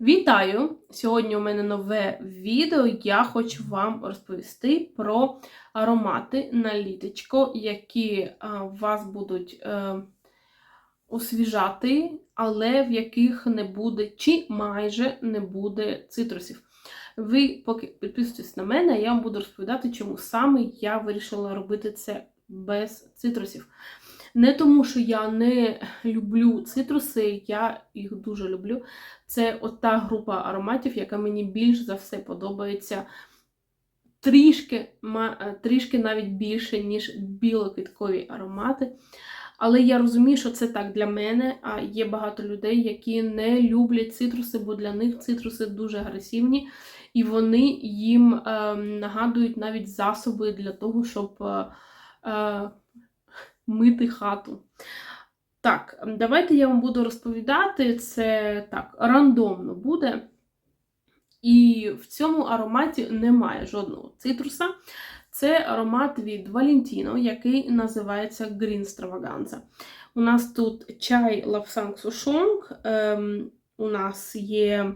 Вітаю! Сьогодні у мене нове відео. Я хочу вам розповісти про аромати на літочко, які а, вас будуть е, освіжати, але в яких не буде чи майже не буде цитрусів. Ви поки підписуйтесь на мене, я вам буду розповідати, чому саме я вирішила робити це без цитрусів. Не тому, що я не люблю цитруси, я їх дуже люблю. Це от та група ароматів, яка мені більш за все подобається. Трішки, трішки навіть більше, ніж білоквіткові аромати. Але я розумію, що це так для мене. А є багато людей, які не люблять цитруси, бо для них цитруси дуже агресивні, і вони їм е, нагадують навіть засоби для того, щоб е, е, мити хату. Так, давайте я вам буду розповідати це так, рандомно буде. І в цьому ароматі немає жодного цитруса. Це аромат від Valentino, який називається Green Stravaganza. У нас тут чай Лапсанг Сушонг, ем, у нас є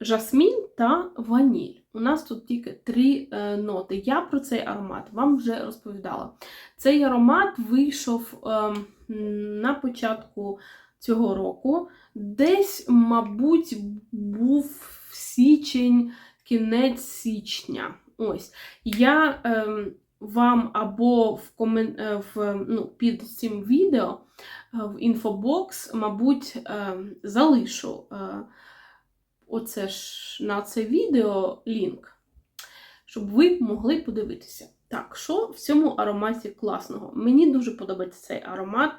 жасмін та ваніль. У нас тут тільки три е, ноти. Я про цей аромат вам вже розповідала. Цей аромат вийшов ем, на початку цього року. Десь, мабуть, був січень, кінець січня. Ось. Я ем, вам або в комен... е, в, ну, під цим відео е, в інфобокс, мабуть, ем, залишу е, оце ж на це відео лінк, щоб ви могли подивитися. Так, що в цьому ароматі класного? Мені дуже подобається цей аромат.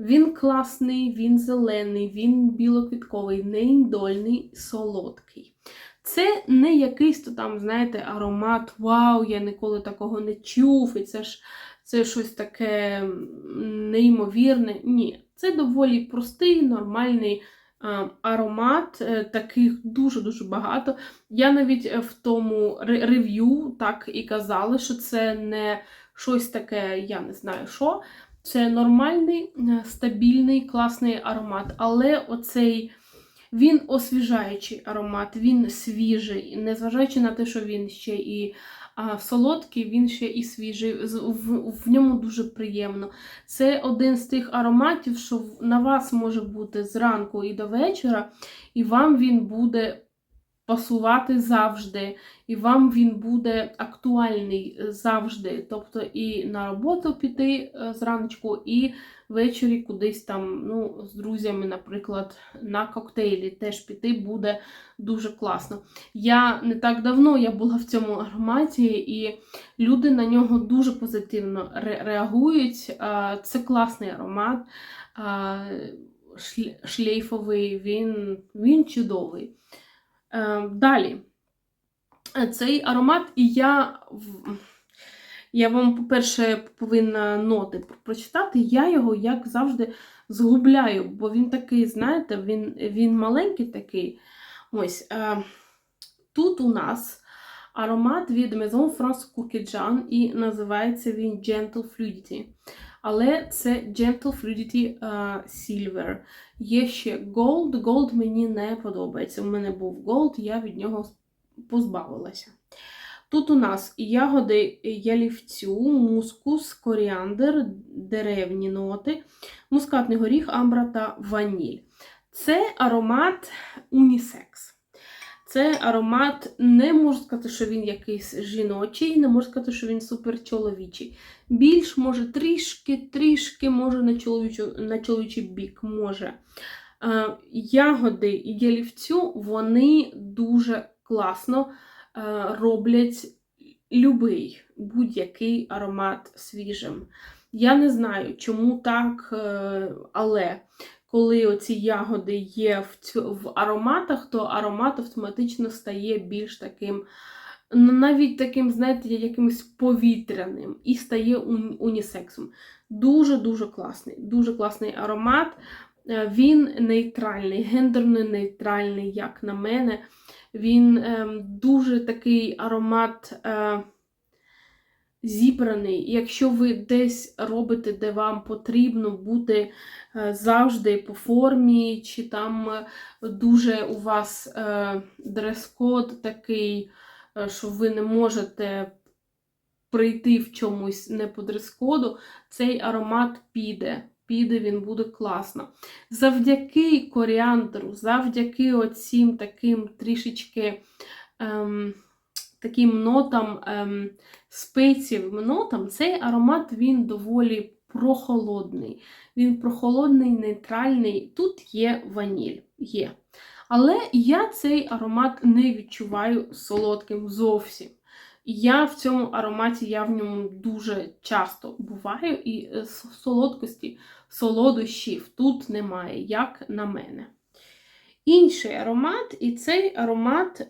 Він класний, він зелений, він білоквітковий, не індольний, солодкий. Це не якийсь то там, знаєте, аромат, вау, я ніколи такого не чув, і це ж це щось таке неймовірне. Ні, це доволі простий, нормальний аромат, е, таких дуже-дуже багато. Я навіть е, в тому рев'ю так і казала, що це не щось таке, я не знаю що. Це нормальний, е, стабільний, класний аромат. Але оцей він освіжаючий аромат, він свіжий, незважаючи на те, що він ще і а, солодкий, він ще і свіжий. В, в ньому дуже приємно. Це один з тих ароматів, що на вас може бути зранку і до вечора, і вам він буде пасувати завжди, і вам він буде актуальний завжди. Тобто і на роботу піти е, зраночку, і ввечері кудись там ну, з друзями, наприклад, на коктейлі теж піти буде дуже класно. Я не так давно я була в цьому ароматі, і люди на нього дуже позитивно ре- реагують. Це класний аромат. Шлейфовий, він, він чудовий. Е, Далі. Е, Цей аромат, і я, я вам, по-перше, повинна ноти прочитати. Я його, як завжди, згубляю, бо він такий, знаєте, він, він маленький такий. Ось. Е, Тут у нас аромат від Maison France Courkidjan і називається він Gentle Fluidity. Але це Gentle Fluidity е, Silver. Є ще Gold. Gold мені не подобається. У мене був Gold, я від нього позбавилася. Тут у нас ягоди ялівцю, мускус, коріандр, деревні ноти, мускатний горіх, амбра та ваніль. Це аромат унісекс. Це аромат, не можу сказати, що він якийсь жіночий, не можу сказати, що він супер чоловічий. Більш, може, трішки, трішки, може, на, чоловічу, на чоловічий бік може. Е, ягоди і ялівцю, вони дуже класно е, роблять любий будь-який аромат свіжим. Я не знаю, чому так, е, але коли оці ягоди є в, в ароматах, то аромат автоматично стає більш таким, ну, навіть таким, знаєте, якимось повітряним і стає уні- унісексом. Дуже-дуже класний, дуже класний аромат. Е, Він нейтральний, гендерно нейтральний, як на мене. Він ем, дуже такий аромат. Е, зібраний. Якщо ви десь робите, де вам потрібно бути е, завжди по формі, чи там е, дуже у вас е, дрес-код такий, що ви не можете прийти в чомусь не по дрес-коду, цей аромат піде. Піде, він буде класно. Завдяки коріандру, завдяки оцім таким трішечки ем, таким нотам, ем, спецієвим нотам, цей аромат він доволі прохолодний. Він прохолодний, нейтральний. Тут є ваніль. є. Але я цей аромат не відчуваю солодким зовсім. Я в цьому ароматі я в ньому дуже часто буваю, і е, солодкості, солодощів тут немає, як на мене. Інший аромат, і цей аромат, е,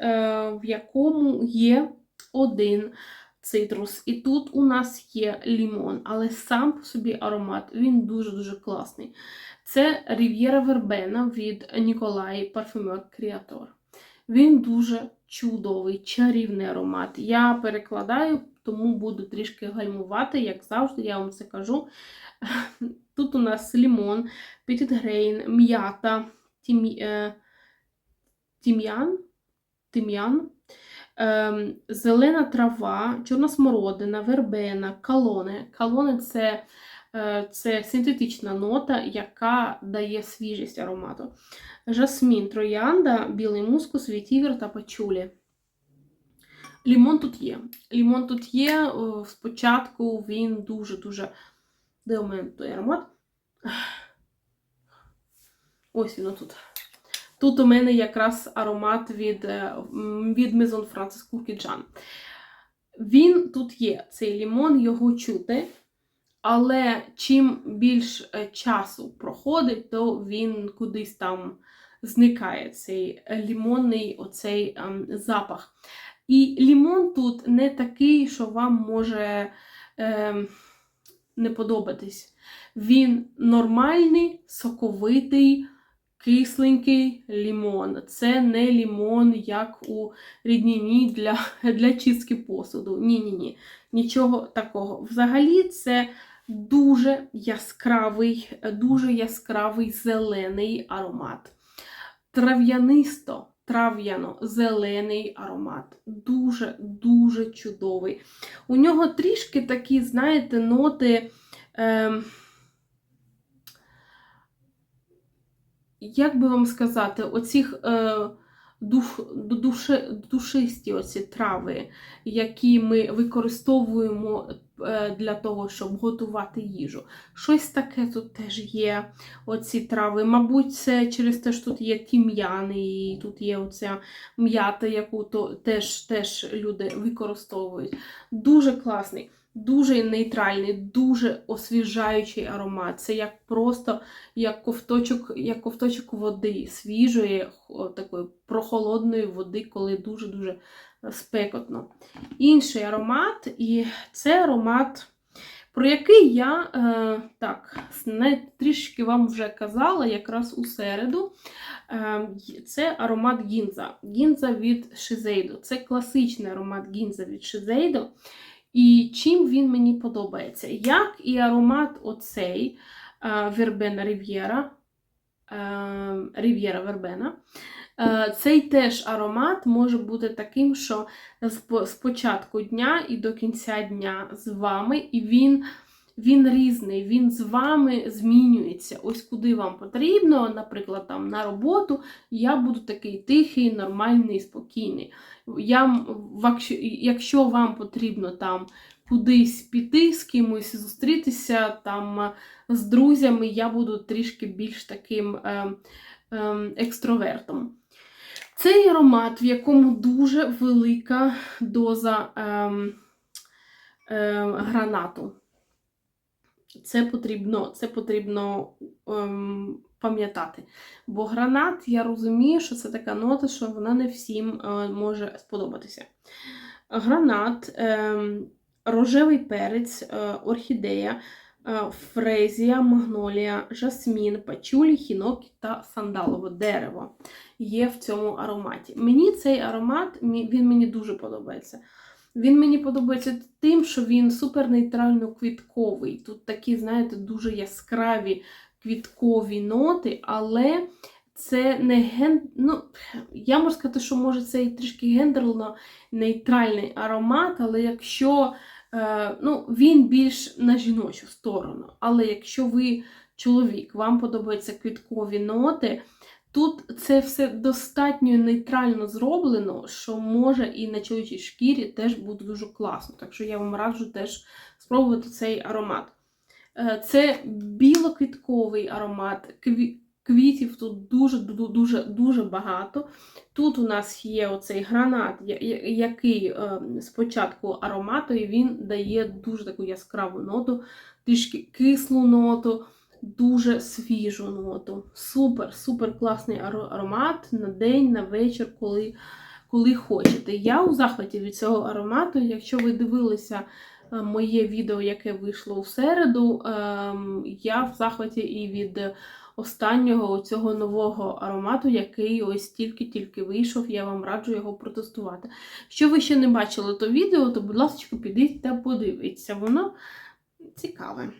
в якому є один цитрус. І тут у нас є лімон, але сам по собі аромат він дуже-дуже класний. Це Riviera Verbena від Nicolai Parfumeur Creator. Він дуже чудовий, чарівний аромат. Я перекладаю, тому буду трішки гальмувати, як завжди, я вам це кажу. Тут у нас лімон, пітітгрейн, м'ята, тім'ян, тим'ян, ем, зелена трава, чорна смородина, вербена, калони. Калони це, е, це синтетична нота, яка дає свіжість аромату. Жасмін, троянда, білий мускус, вітівер та пачулі. Лімон тут є. Лімон тут є. Спочатку він дуже-дуже. Де у мене той аромат? Ось він тут. Тут у мене якраз аромат від, е, від Maison Francis Кукіджан. Він тут є, цей лімон, його чути. Але чим більш е, часу проходить, то він кудись там зникає цей лімонний оцей ем, запах. І лімон тут не такий, що вам може ем, не подобатись. Він нормальний, соковитий, кисленький лімон. Це не лімон, як у ріднині для, для чистки посуду. Ні-ні-ні. Нічого такого. Взагалі, це дуже яскравий, дуже яскравий зелений аромат. Трав'янисто, трав'яно-зелений аромат. Дуже-дуже чудовий. У нього трішки такі, знаєте, ноти. Е, як би вам сказати, оцих е, душ, душе, душисті оці трави, які ми використовуємо е, для того, щоб готувати їжу. Щось таке тут теж є, оці трави. Мабуть, це через те, що тут є тім'ян, і тут є оця м'ята, яку то теж, теж люди використовують. Дуже класний. Дуже нейтральний, дуже освіжаючий аромат. Це як просто як ковточок, як ковточок води, свіжої, такої прохолодної води, коли дуже-дуже спекотно. Інший аромат, і це аромат, про який я е, так, трішки вам вже казала, якраз у середу. Е, це аромат гінза. Гінза від Шизейдо. Це класичний аромат гінза від Шизейдо. І чим він мені подобається? Як і аромат оцей Вербена Рів'єра, Рів'єра Вербена. Е, Цей теж аромат може бути таким, що з початку дня і до кінця дня з вами, і він, він різний, він з вами змінюється. Ось куди вам потрібно, наприклад, там на роботу, я буду такий тихий, нормальний, спокійний. Я, якщо вам потрібно там кудись піти з кимось, зустрітися там е, з друзями, я буду трішки більш таким е, е, екстровертом. Цей аромат, в якому дуже велика доза е, е, гранату. Це потрібно, це потрібно ем, пам'ятати. Бо гранат, я розумію, що це така нота, що вона не всім е, може сподобатися. Гранат, ем, рожевий перець, е, орхідея, е, фрезія, магнолія, жасмін, пачулі, хінокі та сандалове дерево є в цьому ароматі. Мені цей аромат, він мені дуже подобається. Він мені подобається тим, що він супернейтрально квітковий. Тут такі, знаєте, дуже яскраві квіткові ноти, але це не ген... ну, я можу сказати, що може це і трішки гендерно-нейтральний аромат, але якщо е, ну, він більш на жіночу сторону. Але якщо ви чоловік, вам подобаються квіткові ноти, тут це все достатньо нейтрально зроблено, що може і на чоловічій шкірі теж буде дуже класно. Так що я вам раджу теж спробувати цей аромат. Е, Це білоквітковий аромат. Квітів тут дуже дуже багато. Тут у нас є оцей гранат, який е, спочатку аромату, і він дає дуже таку яскраву ноту, трішки кислу ноту, дуже свіжу ноту. Супер, супер класний аромат на день, на вечір, коли, коли хочете. Я у захваті від цього аромату. Якщо ви дивилися е, моє відео, яке вийшло у середу, ем, я в захваті і від останнього цього нового аромату, який ось тільки-тільки вийшов, я вам раджу його протестувати. Якщо ви ще не бачили то відео, то, будь ласка, підіть та подивіться, воно цікаве.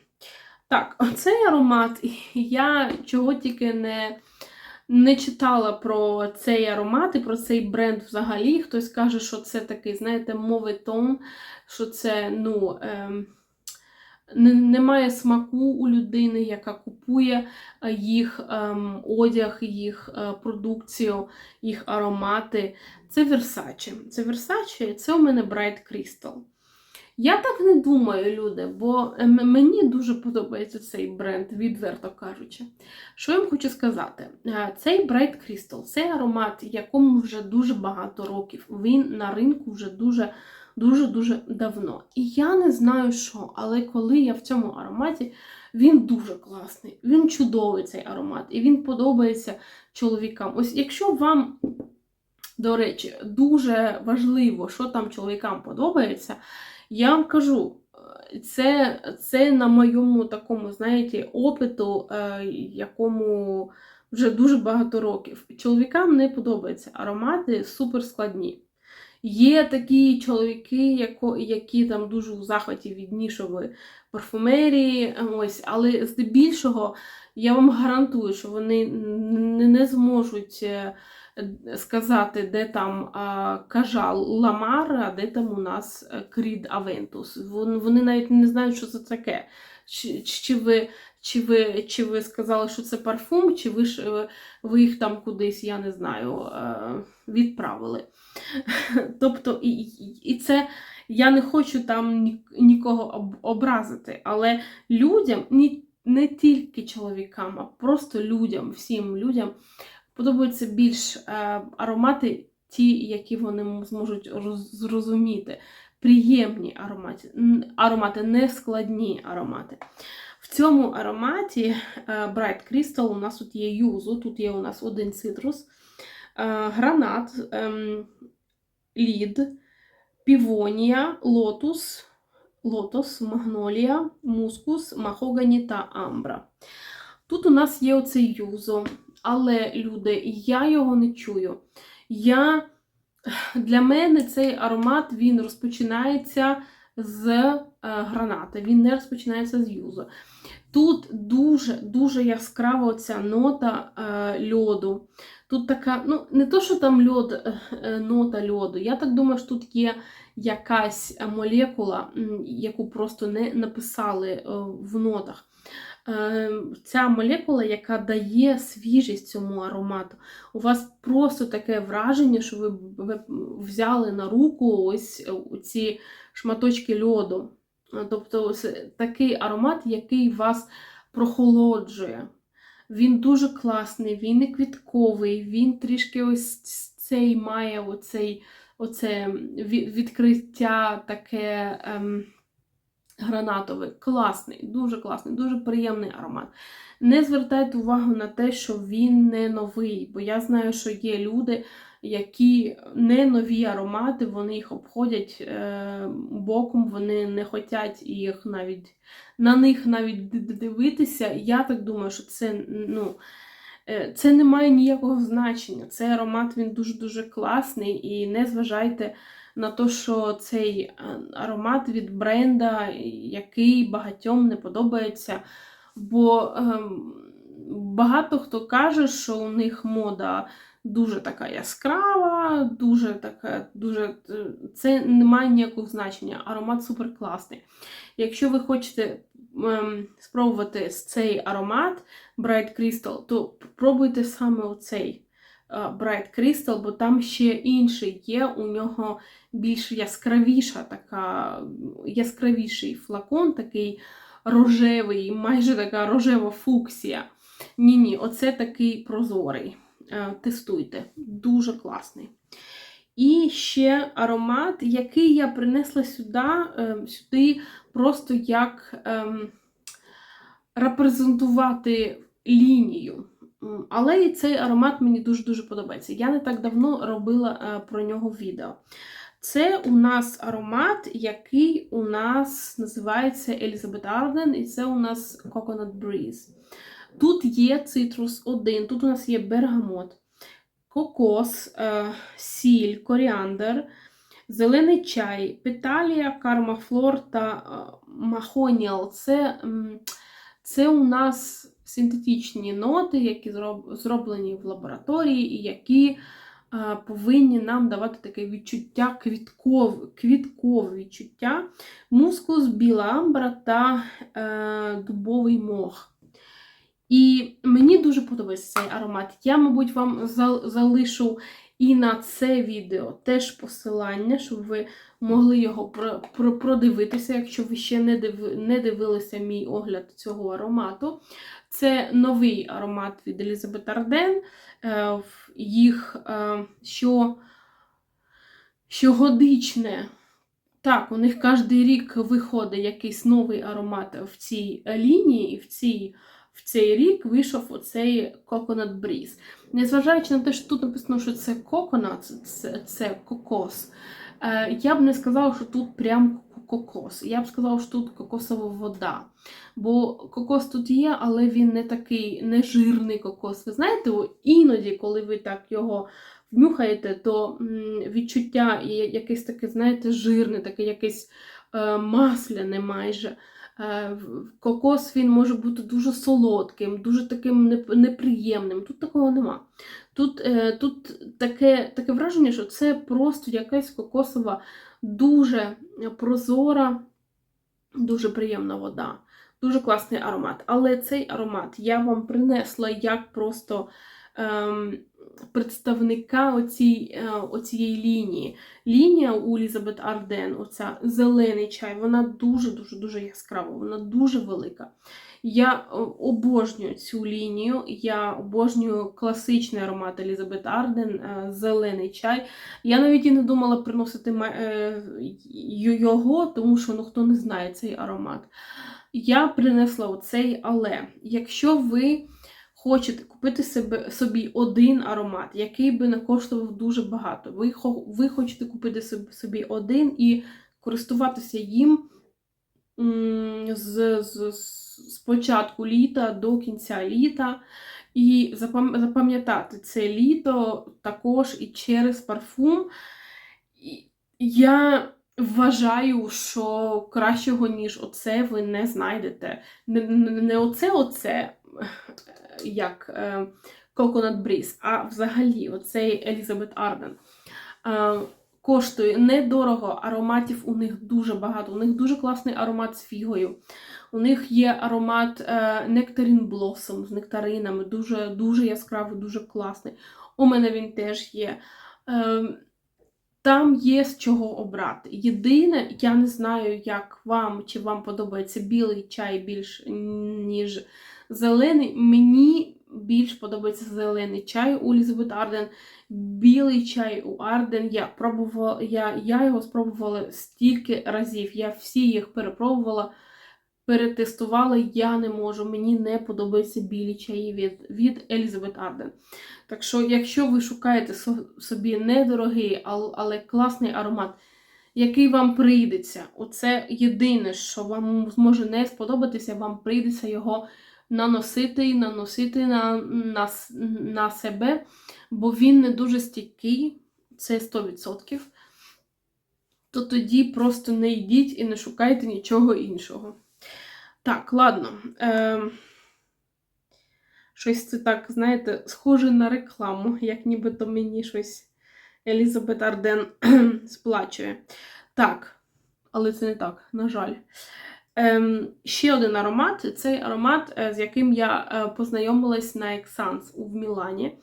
Так, оцей аромат, я чого тільки не, не читала про цей аромат і про цей бренд взагалі. Хтось каже, що це такий, знаєте, моветон, що це, ну. Не- немає смаку у людини, яка купує е, їх ем, одяг, їх е, продукцію, їх аромати. Це Versace. Це Versace, це у мене Bright Crystal. Я так не думаю, люди, бо ем, мені дуже подобається цей бренд, відверто кажучи. Що я вам хочу сказати? Е, Цей Bright Crystal, цей аромат, якому вже дуже багато років. Він на ринку вже дуже дуже-дуже давно. І я не знаю що, але коли я в цьому ароматі, він дуже класний, він чудовий цей аромат, і він подобається чоловікам. Ось якщо вам, до речі, дуже важливо, що там чоловікам подобається, я вам кажу. Це, це на моєму такому, знаєте, опиту, е, якому вже дуже багато років. Чоловікам не подобаються аромати суперскладні. Є такі чоловіки, які там дуже у захваті від нішової парфумерії, ось, але здебільшого я вам гарантую, що вони не, зможуть е, сказати, де там а, кажал Ламар, а де там у нас е, Крід Авентус. Вони, навіть не знають, що це таке. Чи, чи ви чи ви чи ви сказали, що це парфум, чи ви ж е, ви їх там кудись, я не знаю, е, відправили. Тобто, і- і це я не хочу там нікого образити, але людям, не тільки чоловікам, а просто людям, всім людям подобаються більш е, аромати, ті, які вони зможуть роз- зрозуміти. Приємні аромати, аромати, не складні аромати. В цьому ароматі е, Bright Crystal у нас тут є юзу, тут є у нас один цитрус, е, гранат, ем, лід, півонія, лотус, лотос, магнолія, мускус, махогані та амбра. Тут у нас є оцей юзо, але, люди, я його не чую. Я, для мене цей аромат він розпочинається з е, граната, він не розпочинається з юзо. Тут дуже-дуже яскрава ця нота е, льоду. Тут така, ну, не то, що там льод, е, е, нота льоду. Я так думаю, що тут є якась молекула, яку просто не написали е, в нотах. Е, Ця молекула, яка дає свіжість цьому аромату. У вас просто таке враження, що ви, ви взяли на руку ось е, ці шматочки льоду. Тобто такий аромат, який вас прохолоджує. Він дуже класний, він не квітковий, він трішки ось цей має оцей, оце відкриття таке ем, гранатове. Класний, дуже класний, дуже приємний аромат. Не звертайте увагу на те, що він не новий, бо я знаю, що є люди, які не нові аромати, вони їх обходять е, боком, вони не хочуть їх навіть на них навіть дивитися. Я так думаю, що це ну, Е, Це не має ніякого значення. Цей аромат він дуже-дуже класний, і не зважайте на те, що цей е, аромат від бренда, який багатьом не подобається. Бо ем, багато хто каже, що у них мода дуже така яскрава, дуже така, дуже е, це не має ніякого значення. Аромат супер класний. Якщо ви хочете ем, спробувати цей аромат Bright Crystal, то пробуйте саме оцей Bright Crystal, бо там ще інший є, у нього більш яскравіша така, яскравіший флакон, такий рожевий, майже така рожева фуксія. Ні-ні, оце такий прозорий. Е, Тестуйте, дуже класний. І ще аромат, який я принесла сюди, е, сюди просто як ем, репрезентувати лінію. Але і цей аромат мені дуже-дуже подобається. Я не так давно робила е, про нього відео. Це у нас аромат, який у нас називається Elizabeth Arden, і це у нас Coconut Breeze. Тут є цитрус 1, тут у нас є бергамот, кокос, е, сіль, коріандр, зелений чай, петалія, кармафлор та е, махоніал. Це, це у нас синтетичні ноти, які зроблені в лабораторії і які е, повинні нам давати таке відчуття квітков, квіткове відчуття, мускус, біла амбра та е, дубовий мох. І мені дуже подобається цей аромат. Я, мабуть, вам залишу і на це відео теж посилання, щоб ви могли його про- про- продивитися, якщо ви ще не, диви- не дивилися мій огляд цього аромату. Це новий аромат від Елізабет Арден. Їх е, що, щогодичне. Так, у них кожен рік виходить якийсь новий аромат в цій лінії, в цій в цей рік вийшов оцей Coconut Breeze. Незважаючи на те, що тут написано, що це coconut, це, це кокос, е, я б не сказала, що тут прям кокос. Я б сказала, що тут кокосова вода. Бо кокос тут є, але він не такий не жирний кокос. Ви знаєте, іноді, коли ви так його внюхаєте, то відчуття є якесь таке, знаєте, жирне, таке якесь е, масляне майже. Е, Кокос він може бути дуже солодким, дуже таким неприємним. Тут такого нема. Тут, е, тут таке, таке враження, що це просто якась кокосова, дуже прозора, дуже приємна вода. Дуже класний аромат. Але цей аромат я вам принесла як просто ем, представника оцій, е, оцієї лінії. Лінія у Елізабет Арден, оця зелений чай, вона дуже-дуже дуже яскрава, вона дуже велика. Я е, обожнюю цю лінію, я обожнюю класичний аромат Елізабет Арден, е, зелений чай. Я навіть і не думала приносити його, тому що ну, хто не знає цей аромат. Я принесла оцей, але якщо ви хочете купити себе, собі один аромат, який би не коштував дуже багато, ви, ви хочете купити собі, один і користуватися їм з, з, з початку літа до кінця літа. І запам'ятати це літо також і через парфум. Я вважаю, що кращого, ніж оце, ви не знайдете. Не, не оце, оце, як е, Coconut Breeze, а взагалі оцей Елізабет Арден. Е, коштує недорого, ароматів у них дуже багато. У них дуже класний аромат з фігою. У них є аромат е, Nectarine Blossom з нектаринами, дуже, дуже яскравий, дуже класний. У мене він теж є. Там є з чого обрати. Єдине, я не знаю, як вам, чи вам подобається білий чай більш ніж зелений. Мені більш подобається зелений чай у Елізабет Арден. Білий чай у Арден. Я пробувала, я, я його спробувала стільки разів. Я всі їх перепробувала, перетестувала. Я не можу. Мені не подобаються білі чаї від, від Елізабет Арден. Так що, якщо ви шукаєте собі недорогий, ал- але класний аромат, який вам прийдеться, оце єдине, що вам зможе не сподобатися, вам прийдеться його наносити і наносити на, на, на себе, бо він не дуже стійкий, це 100%. То тоді просто не йдіть і не шукайте нічого іншого. Так, ладно. Е, щось це так, знаєте, схоже на рекламу, як нібито мені щось Елізабет Арден сплачує. Так, але це не так, на жаль. Ем, ще один аромат цей аромат, е, з яким я е, познайомилась на Ексанс в Мілані.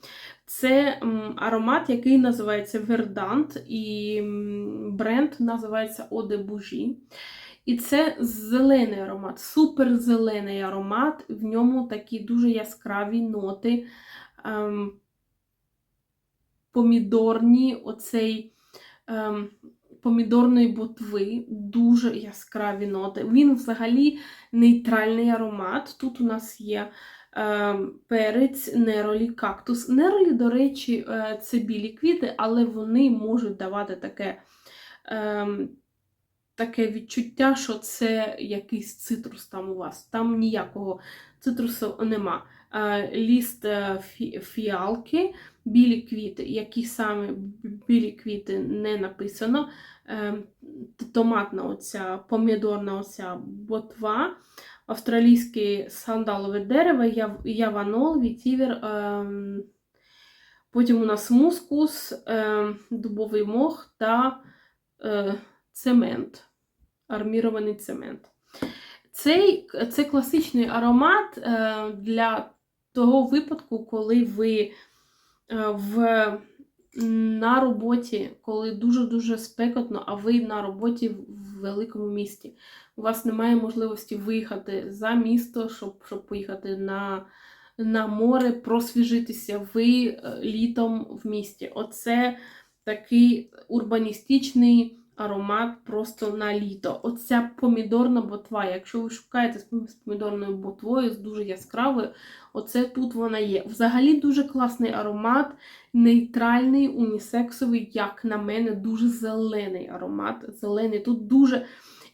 Це аромат, який називається Verdant, і бренд називається de Bougie. І це зелений аромат, суперзелений аромат. В ньому такі дуже яскраві ноти, ем, помідорні, оцей ем, помідорної ботви, дуже яскраві ноти. Він взагалі нейтральний аромат. Тут у нас є ем, перець, неролі, кактус. Неролі, до речі, е, це білі квіти, але вони можуть давати таке. ем, Таке відчуття, що це якийсь цитрус там у вас. Там ніякого цитрусу нема. Е, Ліст е, фіалки, білі квіти, які саме білі квіти не написано. Е, Томатна оця, помідорна оця ботва, австралійське сандалове дерево, яванол, вітівер. ем, Потім у нас мускус, ем, дубовий мох та цемент, армірований цемент. Цей, це класичний аромат для того випадку, коли ви е, в, на роботі, коли дуже-дуже спекотно, а ви на роботі в великому місті. У вас немає можливості виїхати за місто, щоб, щоб поїхати на, на море, просвіжитися ви е, літом в місті. Оце такий урбаністичний аромат просто на літо. Оця помідорна ботва. Якщо ви шукаєте з помідорною ботвою, з дуже яскравою, оце тут вона є. Взагалі дуже класний аромат, нейтральний, унісексовий, як на мене, дуже зелений аромат. Зелений. Тут дуже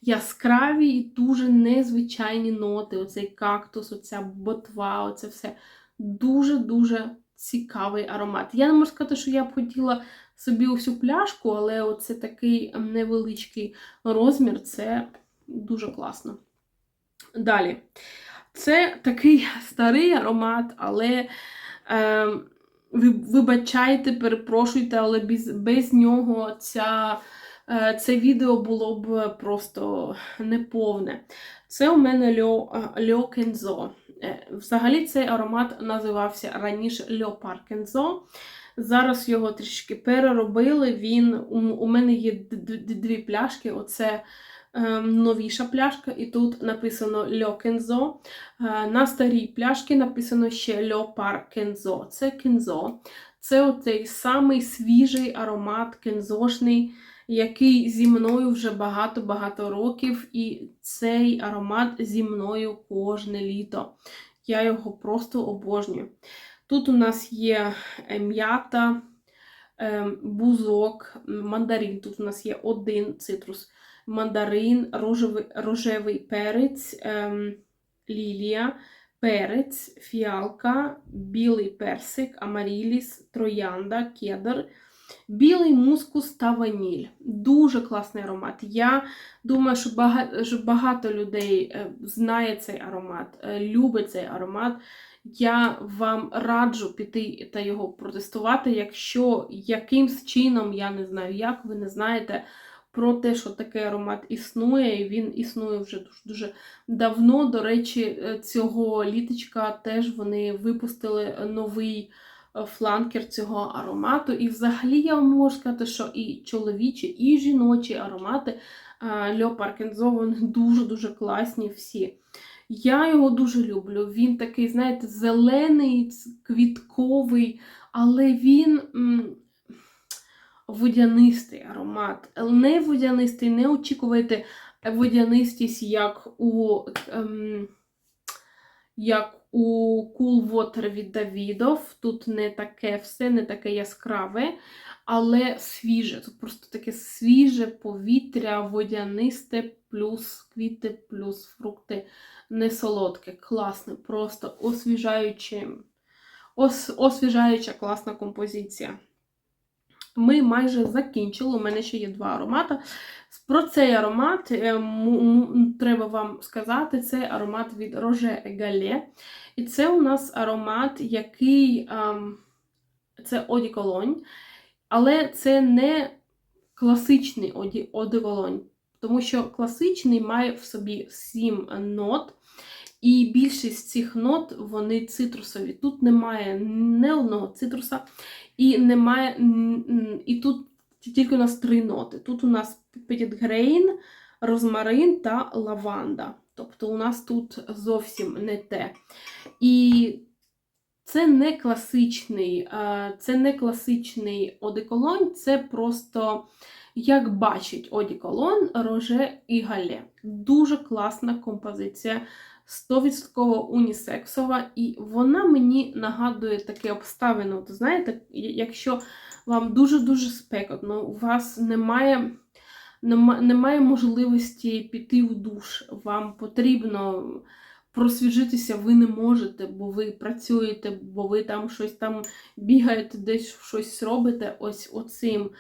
яскраві і дуже незвичайні ноти. Оцей кактус, оця ботва, оце все. Дуже-дуже цікавий аромат. Я не можу сказати, що я б хотіла собі усю пляшку, але оце такий невеличкий розмір, це дуже класно. Далі. Це такий старий аромат, але е, ви, вибачайте, перепрошуйте, але без, без нього ця, е, це відео було б просто неповне. Це у мене Льо, Льо Кензо. Е, Взагалі цей аромат називався раніше Льо Паркензо. Зараз його трішки переробили. Він у, мене є дві пляшки. Оце ем, новіша пляшка, і тут написано Льо Кензо. Е, на старій пляшці написано ще Льо Пар Кензо. Це кензо. Це оцей самий свіжий аромат кензошний, який зі мною вже багато-багато років, і цей аромат зі мною кожне літо. Я його просто обожнюю. Тут у нас є е, м'ята, е, бузок, мандарин. Тут у нас є один цитрус. Мандарин, рожевий, рожевий перець, ем, лілія, перець, фіалка, білий персик, амаріліс, троянда, кедр, білий мускус та ваніль. Дуже класний аромат. Я думаю, що багато, людей е, знає цей аромат, е, любить цей аромат. Я вам раджу піти та його протестувати, якщо якимсь чином, я не знаю, як ви не знаєте про те, що такий аромат існує, і він існує вже дуже дуже давно. До речі, е, цього літочка теж вони випустили новий е, фланкер цього аромату. І взагалі я вам можу сказати, що і чоловічі, і жіночі аромати е, Льо Паркензо, вони дуже-дуже класні всі. Я його дуже люблю. Він такий, знаєте, зелений, квітковий, але він м, водянистий аромат. Не водянистий, не очікуйте водянистість, як у, ем, як у Cool Water від Давідов. Тут не таке все, не таке яскраве. але свіже. Тут просто таке свіже повітря, водянисте, плюс квіти, плюс фрукти, не солодке, класне, просто освіжаюче, ос, освіжаюча класна композиція. Ми майже закінчили. У мене ще є два аромати. Про цей аромат е, треба вам сказати, це аромат від Roger Egalé. І це у нас аромат, який це одіколонь, але це не класичний оді- одеколонь, тому що класичний має в собі сім нот. І більшість цих нот вони цитрусові. Тут немає не одного цитруса, і немає. І тут тільки у нас три ноти. Тут у нас петітгрейн, розмарин та лаванда. Тобто у нас тут зовсім не те. І це не класичний, е, це не класичний одеколонь, це просто, як бачить одеколон, роже і гале. Дуже класна композиція. 100% унісексова, і вона мені нагадує таке обставину. От, знаєте, якщо вам дуже-дуже спекотно, у вас немає, немає можливості піти в душ, вам потрібно просвіжитися, ви не можете, бо ви працюєте, бо ви там щось там бігаєте, десь щось робите, ось оцим.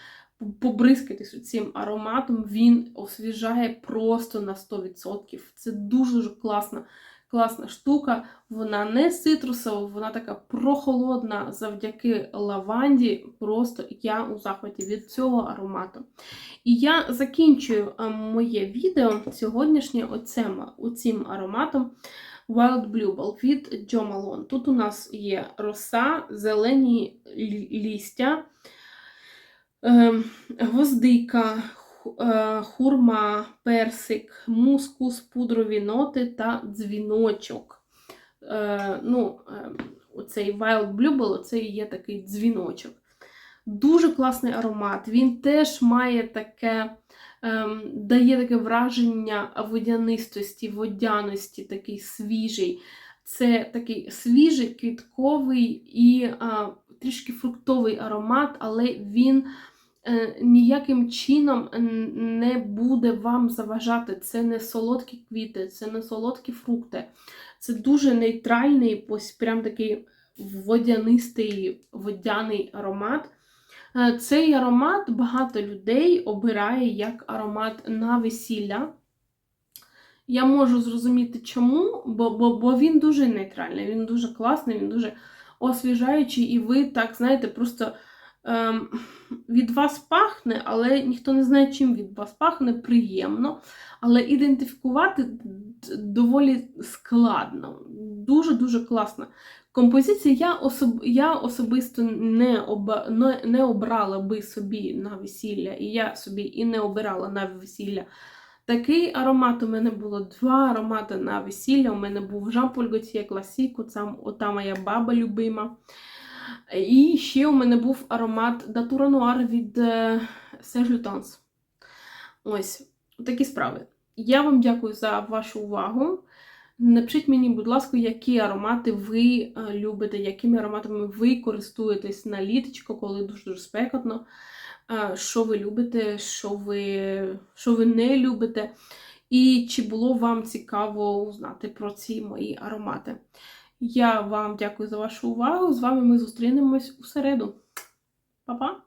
Побризкайтесь цим ароматом, він освіжає просто на 100%. Це дуже класна, класна штука. Вона не цитрусова, вона така прохолодна завдяки лаванді. Просто я у захваті від цього аромату. І я закінчую моє відео сьогоднішнє оцем, оцим ароматом Wild Bluebell від Jo Malone. Тут у нас є роса, зелені лі- лістя. Ем, гвоздика, е, хурма, персик, мускус, пудрові ноти та дзвіночок. Е, ну, е, оцей Wild Bluebell, це і є такий дзвіночок. Дуже класний аромат. Він теж має таке, ем, дає таке враження водянистості, водяності, такий свіжий. Це такий свіжий, квітковий і а, трішки фруктовий аромат, але він ніяким чином не буде вам заважати. Це не солодкі квіти, це не солодкі фрукти. Це дуже нейтральний, ось прям такий водянистий, водяний аромат. Е, Цей аромат багато людей обирає як аромат на весілля. Я можу зрозуміти, чому, бо, бо, бо він дуже нейтральний, він дуже класний, він дуже освіжаючий, і ви так, знаєте, просто ем, від вас пахне, але ніхто не знає, чим від вас пахне, приємно. Але ідентифікувати доволі складно. Дуже-дуже класна композиція. Я, особ... я особисто не, оба... не, обрала би собі на весілля, і я собі і не обирала на весілля. Такий аромат у мене було два аромати на весілля. У мене був Jean-Paul Gaultier Classique, там ота моя баба любима. І ще у мене був аромат Datura Noir від е, Serge Lutens. Ось, такі справи. Я вам дякую за вашу увагу. Напишіть мені, будь ласка, які аромати ви е, любите, якими ароматами ви користуєтесь на літочко, коли дуже-дуже спекотно. Е, Що ви любите, що ви, що ви не любите, і чи було вам цікаво узнати про ці мої аромати. Я вам дякую за вашу увагу. З вами ми зустрінемось у середу. Па-па!